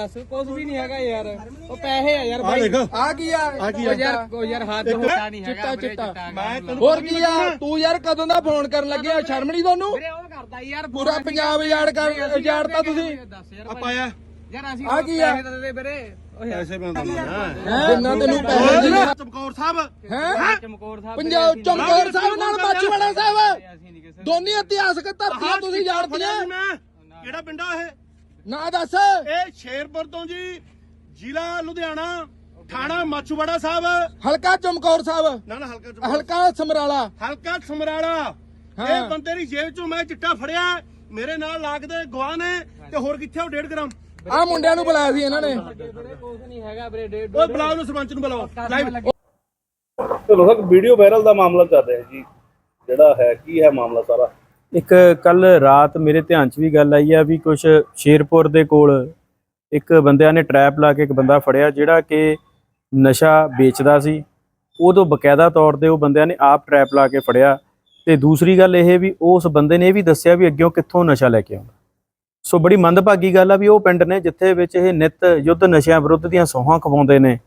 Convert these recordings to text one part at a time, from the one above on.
ਦੱਸ ਕੁਝ ਵੀ ਨਹੀਂ ਹੈਗਾ ਯਾਰ। ਉਹ ਪੈਸੇ ਆ ਯਾਰ ਆ ਬਾਈ। ਦੇਖ। ਆ ਕੀ ਆ? ਆ ਕੀ ਉਹ ਆ ਯਾਰ ਉਹ ਯਾਰ ਹੱਥ ਹੋਤਾ ਨਹੀਂ ਹੈਗਾ ਚਿੱਟਾ ਵੀਰੇ, ਚਿੱਟਾ। ਮੈਂ ਤੈਨੂੰ ਹੋਰ ਕੀ ਆ? ਤੂੰ ਯਾਰ ਕਦੋਂ ਦਾ ਫੋਨ ਕਰਨ ਲੱਗਿਆ ਸ਼ਰਮ ਨਹੀਂ ਤੁਹਾਨੂੰ ਵੀਰੇ ਉਹ ਕਰਦਾ ਯਾਰ ਪੂਰਾ ਪੰਜਾਬ ਉਜਾੜ ਕਰ ਉਜਾੜਤਾ ਤੁਸੀਂ। ਦੱਸ ਯਾਰ ਆ। ਪਾਇਆ ਯਾਰ ਅਸੀਂ ਆ ਕੀ ਆ? ਪੈਸੇ ਤਾਂ ਦੇ ਵੀਰੇ। ਉਹ ਯਾਰ। ਪੈਸੇ ਮੈਂ ਦੰਦਾ ਜਿੰਨਾ ਤੈਨੂੰ ਪੈਸੇ ਦਿੰਦਾ ਚਮਕੌਰ ਸਾਹਿਬ। ਹੈ? ਚਮਕੌਰ ਸਾਹਿਬ ਪੰਜਾਬ ਚਮਕੌਰ ਸਾਹਿਬ ਨਾਲ ਮਾਛੀਵਾੜਾ ਸਾਹਿਬ? ਅਸੀਂ ਨਹੀਂ ਕਿਸੇ ਦੋਨੀ ਇਤਿਹਾਸਕ ਧਰਤੀਆਂ ਤੁਸੀਂ ਜਾਣਦੀਆਂ ਮੈਂ। ਕਿਹੜਾ ਪਿੰਡ ਆ ਇਹ? ਨਾ ਦੱਸ। ਇਹ ਸ਼ੇਰਪੁਰ ਤੋਂ ਜੀ ਜ਼ਿਲ੍ਹਾ ਲੁਧਿਆਣਾ ਥਾਣਾ ਮਾਛੂਵਾੜਾ ਸਾਹਿਬ। ਹਲਕਾ ਚਮਕੌਰ ਸਾਹਿਬ। ਨਾ ਨਾ ਹਲਕਾ ਚਮਕੌਰ। ਹਲਕਾ ਸਮਰਾਲਾ। ਹਲਕਾ ਸਮਰਾਲਾ। ਇਹ ਬੰਦੇ ਦੀ ਜੇਬ ਚੋਂ ਮੈਂ ਚਿੱਟਾ ਫੜਿਆ ਮੇਰੇ ਨਾਲ ਲੱਗਦੇ ਗਵਾਹ ਨੇ ਤੇ ਹੋਰ ਕਿੱਥੇ ਉਹ 1.5 ਗ੍ਰਾਮ? ਆ ਮੁੰਡਿਆਂ ਨੂੰ ਬੁਲਾਇਆ ਸੀ ਇਹਨਾਂ ਨੇ। ਕੁਝ ਨਹੀਂ ਹੈਗਾ ਵੀਰੇ ਡੇਢ ਓਏ ਬੁਲਾਓ ਨੂੰ ਸਰਪੰਚ ਨੂੰ ਬੁਲਾਓ। ਲਾਈਵ ਚਲੋ ਸਰ ਵੀਡੀਓ ਵਾਇਰਲ ਦਾ ਮਾਮਲਾ ਚੱਲ ਰਿਹਾ ਜੀ। ਜਿਹੜਾ ਹੈ ਕੀ ਹੈ ਮਾਮਲਾ ਸਾਰਾ? ਇੱਕ ਕੱਲ ਰਾਤ ਮੇਰੇ ਧਿਆਨ 'ਚ ਵੀ ਗੱਲ ਆਈ ਆ ਵੀ ਕੁਝ ਸ਼ੇਰਪੁਰ ਦੇ ਕੋਲ ਇੱਕ ਬੰਦਿਆਂ ਨੇ ਟਰੈਪ ਲਾ ਕੇ ਇੱਕ ਬੰਦਾ ਫੜਿਆ ਜਿਹੜਾ ਕਿ ਨਸ਼ਾ ਵੇਚਦਾ ਸੀ। ਉਦੋਂ ਬਕਾਇਦਾ ਤੌਰ ਤੇ ਉਹ ਬੰਦਿਆਂ ਨੇ ਆਪ ਟਰੈਪ ਲਾ ਕੇ ਫੜਿਆ ਤੇ ਦੂਸਰੀ ਗੱਲ ਇਹ ਵੀ ਉਸ ਬੰਦੇ ਨੇ ਇਹ ਵੀ ਦੱਸਿਆ ਵੀ ਅੱਗਿਓਂ ਕਿੱਥੋਂ ਨਸ਼ਾ ਲੈ ਕੇ ਆਉਂਦਾ। ਸੋ ਬੜੀ ਮੰਦਭਾਗੀ ਗੱਲ ਆ ਵੀ ਉਹ ਪਿੰਡ ਨੇ ਜਿੱਥੇ ਵਿੱਚ ਇਹ ਨਿਤ ਯੁੱਧ ਨਸ਼ਿਆਂ ਵਿਰੁੱਧ ਦੀਆਂ ਸੋਹਾਂ ਖਵਾਉਂਦੇ ਨੇ।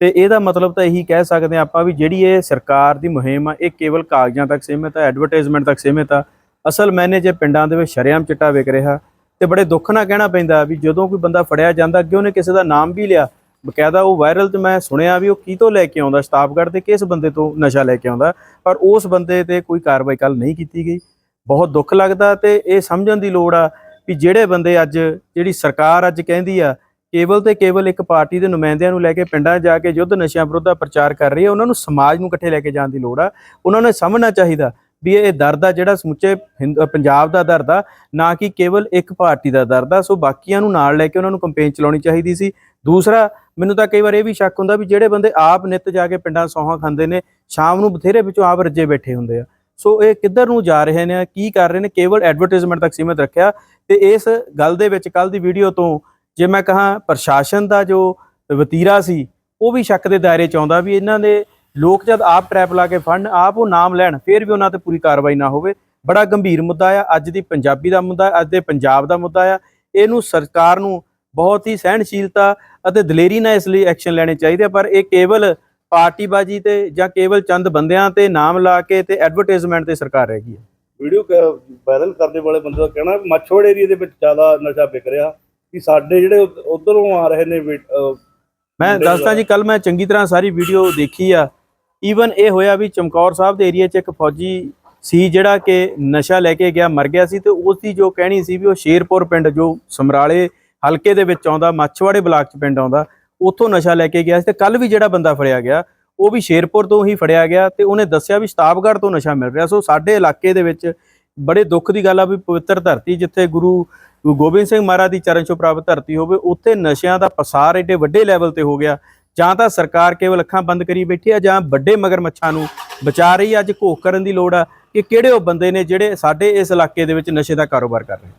ਤੇ ਇਹਦਾ ਮਤਲਬ ਤਾਂ ਇਹੀ ਕਹਿ ਸਕਦੇ ਹਾਂ ਆਪਾਂ ਵੀ ਜਿਹੜੀ ਇਹ ਸਰਕਾਰ ਦੀ ਮੁਹਿੰਮ ਆ, ਇਹ ਕੇਵਲ ਕਾਗਜ਼ਾਂ ਤੱਕ ਸੀਮਿਤ ਆ ਐਡਵਰਟਾਈਜ਼ਮੈਂਟ ਤੱਕ ਸੀਮਿਤ ਆ। ਅਸਲ ਮੈਨੇ ਜੇ ਪਿੰਡਾਂ ਦੇ ਵਿੱਚ ਸ਼ਰੇਆਮ ਚਿੱਟਾ ਵਿਕ ਰਿਹਾ ਤੇ ਬੜੇ ਦੁੱਖ ਨਾਲ ਕਹਿਣਾ ਪੈਂਦਾ ਵੀ ਜਦੋਂ ਕੋਈ ਬੰਦਾ ਫੜਿਆ ਜਾਂਦਾ, ਅੱਗੇ ਉਹਨੇ ਕਿਸੇ ਦਾ ਨਾਮ ਵੀ ਲਿਆ। ਬਕਾਇਦਾ ਉਹ ਵਾਇਰਲ ਤੇ ਮੈਂ ਸੁਣਿਆ ਵੀ ਉਹ ਕੀ ਤੋਂ ਲੈ ਕੇ ਆਉਂਦਾ ਸਤਾਫਗੜ੍ਹ ਤੇ ਕਿਸ ਬੰਦੇ ਤੋਂ ਨਸ਼ਾ ਲੈ ਕੇ ਆਉਂਦਾ, ਪਰ ਉਸ ਬੰਦੇ ਤੇ ਕੋਈ ਕਾਰਵਾਈ ਕੱਲ ਨਹੀਂ ਕੀਤੀ ਗਈ। ਬਹੁਤ ਦੁੱਖ ਲੱਗਦਾ ਤੇ ਇਹ ਸਮਝਣ ਦੀ ਲੋੜ ਆ ਵੀ ਜਿਹੜੇ ਬੰਦੇ ਅੱਜ, ਜਿਹੜੀ ਸਰਕਾਰ ਅੱਜ ਕਹਿੰਦੀ ਆ, ਕੇਵਲ ਤੇ ਕੇਵਲ ਇੱਕ ਪਾਰਟੀ ਦੇ ਨੁਮਾਇੰਦਿਆਂ ਨੂੰ ਲੈ ਕੇ ਪਿੰਡਾਂ 'ਚ ਜਾ ਕੇ ਯੁੱਧ ਨਸ਼ਿਆਂ ਵਿਰੁੱਧ ਦਾ ਪ੍ਰਚਾਰ ਕਰ ਰਹੀ ਹੈ ਉਹਨਾਂ ਨੂੰ ਸਮਾਜ ਨੂੰ ਇਕੱਠੇ ਲੈ ਕੇ ਜਾਣ ਦੀ ਲੋੜ ਆ। ਉਹਨਾਂ ਨੇ ਸਮਝਣਾ ਚਾਹੀਦਾ ਵੀ ਇਹ ਦਰਦ ਆ ਜਿਹੜਾ ਸਮੁੱਚੇ ਹਿੰਦ- ਪੰਜਾਬ ਦਾ ਦਰਦ ਆ, ਨਾ ਕਿ ਕੇਵਲ ਇੱਕ ਪਾਰਟੀ ਦਾ ਦਰਦ ਆ। ਸੋ ਬਾਕੀਆਂ ਨੂੰ ਨਾਲ ਲੈ ਕੇ ਉਹਨਾਂ ਨੂੰ ਕੰਪੇਨ ਚਲਾਉਣੀ ਚਾਹੀਦੀ ਸੀ। ਦੂਸਰਾ, ਮੈਨੂੰ ਤਾਂ ਕਈ ਵਾਰ ਇਹ ਵੀ ਸ਼ੱਕ ਹੁੰਦਾ ਵੀ ਜਿਹੜੇ ਬੰਦੇ ਆਪ ਨਿੱਤ ਜਾ ਕੇ ਪਿੰਡਾਂ ਸੌਹਾਂ ਖਾਂਦੇ ਨੇ, ਸ਼ਾਮ ਨੂੰ ਬਥੇਰੇ ਵਿੱਚੋਂ ਆਪ ਰੱਜੇ ਬੈਠੇ ਹੁੰਦੇ ਆ। ਸੋ ਇਹ ਕਿੱਧਰ ਨੂੰ ਜਾ ਰਹੇ ਨੇ, ਕੀ ਕਰ ਰਹੇ ਨੇ, ਕੇਵਲ ਐਡਵਰਟਾਈਜ਼ਮੈਂਟ ਤੱਕ ਸੀਮਿਤ ਰੱਖਿਆ। ਤੇ ਇਸ ਗੱਲ ਦੇ ਵਿੱਚ ਕੱਲ ਦੀ ਵੀਡੀਓ ਤੋਂ ਜੇ ਮੈਂ ਕਹਾਂ, ਪ੍ਰਸ਼ਾਸਨ ਦਾ ਜੋ ਵਤੀਰਾ ਸੀ, ਉਹ ਵੀ ਸ਼ੱਕ ਦੇ ਦਾਇਰੇ ਚ ਆਉਂਦਾ ਵੀ ਇਹਨਾਂ ਦੇ ਲੋਕ ਜਦ ਆਪ ਟਰੈਪ ਲਾ ਕੇ ਫੜਨ ਆਪ ਉਹ ਨਾਮ ਲੈਣ ਫਿਰ ਵੀ ਉਹਨਾਂ ਤੇ ਪੂਰੀ ਕਾਰਵਾਈ ਨਾ ਹੋਵੇ। ਬੜਾ ਗੰਭੀਰ ਮੁੱਦਾ ਆ। ਅੱਜ ਦੀ ਪੰਜਾਬੀ ਦਾ ਮੁੱਦਾ ਅੱਜ ਦੇ ਪੰਜਾਬ ਦਾ ਮੁੱਦਾ ਆ। ਇਹਨੂੰ ਸਰਕਾਰ ਨੂੰ ਬਹੁਤ ਹੀ ਸਹਿਣਸ਼ੀਲਤਾ ਅਤੇ ਦਲੇਰੀ ਨਾਲ ਇਸ ਲਈ ਐਕਸ਼ਨ ਲੈਣੇ ਚਾਹੀਦੇ ਪਰ ਇਹ ਕੇਵਲ ਪਾਰਟੀਬਾਜੀ ਤੇ ਜਾਂ ਕੇਵਲ ਚੰਦ ਬੰਦਿਆਂ ਤੇ ਨਾਮ ਲਾ ਕੇ ਤੇ ਐਡਵਰਟਾਈਜ਼ਮੈਂਟ ਤੇ ਸਰਕਾਰ ਰਹਿ ਗਈ ਹੈ। ਵੀਡੀਓ ਵਾਇਰਲ ਕਰਨ ਵਾਲੇ ਬੰਦੇ ਦਾ ਕਹਿਣਾ ਮੱਛੋੜ ਏਰੀਆ ਦੇ ਵਿੱਚ ਜ਼ਿਆਦਾ ਨਸ਼ਾ ਵਿਕ ਰਿਹਾ ਕਿ ਸਾਡੇ ਜਿਹੜੇ ਉਧਰੋਂ ਆ ਰਹੇ ਨੇ ਮੈਂ ਦੱਸਦਾ ਜੀ ਕੱਲ ਮੈਂ ਚੰਗੀ ਤਰ੍ਹਾਂ ਸਾਰੀ ਵੀਡੀਓ ਦੇਖੀ ਆ। ਈਵਨ ਇਹ ਹੋਇਆ ਵੀ ਚਮਕੌਰ ਸਾਹਿਬ ਦੇ ਏਰੀਆ 'ਚ ਇੱਕ ਫੌਜੀ ਸੀ ਜਿਹੜਾ ਕਿ ਨਸ਼ਾ ਲੈ ਕੇ ਗਿਆ, ਮਰ ਗਿਆ ਸੀ ਤੇ ਉਸ ਦੀ ਜੋ ਕਹਿਣੀ ਸੀ ਵੀ ਉਹ ਸ਼ੇਰਪੁਰ ਪਿੰਡ, ਜੋ ਸਮਰਾਲੇ ਹਲਕੇ ਦੇ ਵਿੱਚ ਆਉਂਦਾ, ਮੱਛਵਾੜੇ ਬਲਾਕ 'ਚ ਪਿੰਡ ਆਉਂਦਾ, ਉੱਥੋਂ ਨਸ਼ਾ ਲੈ ਕੇ ਗਿਆ ਸੀ ਤੇ ਕੱਲ ਵੀ ਜਿਹੜਾ ਬੰਦਾ ਫੜਿਆ ਗਿਆ, ਉਹ ਵੀ ਸ਼ੇਰਪੁਰ ਤੋਂ ਹੀ ਫੜਿਆ ਗਿਆ ਤੇ ਉਹਨੇ ਦੱਸਿਆ ਵੀ ਸ਼ਤਾਬਗੜ੍ਹ ਤੋਂ ਨਸ਼ਾ ਮਿਲ ਰਿਹਾ। ਸੋ ਸਾਡੇ ਇਲਾਕੇ ਦੇ ਵਿੱਚ ਬੜੇ ਦੁੱਖ ਦੀ ਗੱਲ ਆ ਵੀ ਪਵਿੱਤਰ ਧਰਤੀ ਜਿੱਥੇ ਗੁਰੂ ਗੁਰੂ ਗੋਬਿੰਦ ਸਿੰਘ ਮਹਾਰਾਜ ਦੀ ਚਰਨ ਛੋਹ ਪ੍ਰਾਪਤ ਧਰਤੀ ਹੋਵੇ, ਉੱਥੇ ਨਸ਼ਿਆਂ ਦਾ ਪਸਾਰ ਏਡੇ ਵੱਡੇ ਲੈਵਲ ਤੇ ਹੋ ਗਿਆ ਜਾਂ ਤਾਂ ਸਰਕਾਰ ਕੇਵਲ ਅੱਖਾਂ ਬੰਦ ਕਰੀ ਬੈਠੀ ਆ ਜਾਂ ਵੱਡੇ ਮਗਰਮੱਛਾਂ ਨੂੰ ਬਚਾ ਰਹੀ ਆ, ਅੱਜ ਘੋਖ ਕਰਨ ਦੀ ਲੋੜ ਆ, ਕਿ ਕਿਹੜੇ ਉਹ ਬੰਦੇ ਨੇ ਜਿਹੜੇ ਸਾਡੇ ਇਸ ਇਲਾਕੇ ਦੇ ਵਿੱਚ ਨਸ਼ੇ ਦਾ ਕਾਰੋਬਾਰ ਕਰ ਰਹੇ